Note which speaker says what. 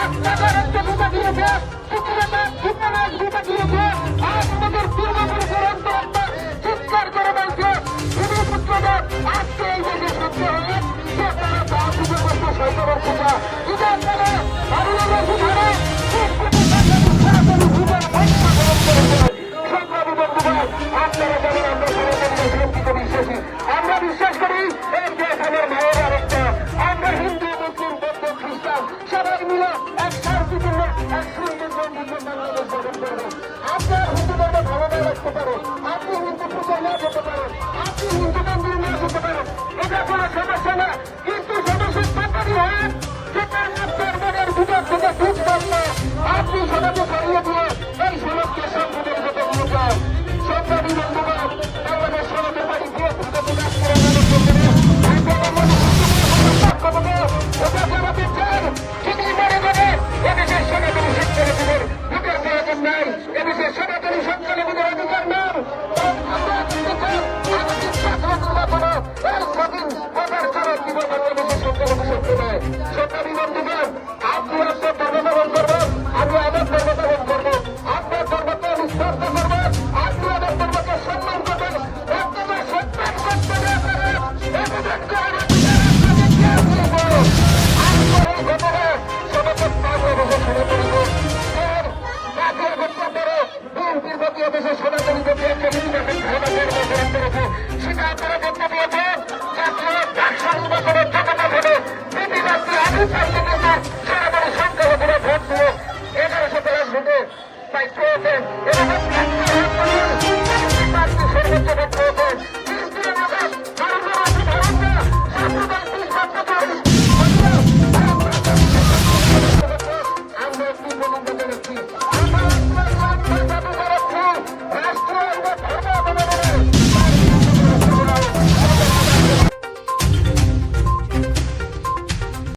Speaker 1: আজকে আজকে দিয়েছে শুক্রবার শুক্রবার দিয়েছে। অধিকার নাই। এদেশে সনাতনী সংখ্যালঘুদের অধিকার নাই। সরকারি বন্ধুগণ আপনি আপনার ধর্মগ্রহণ করবেন। আমি আমার ধর্মগ্রহণ করব। আপনার ধর্মকে আমি Thank you.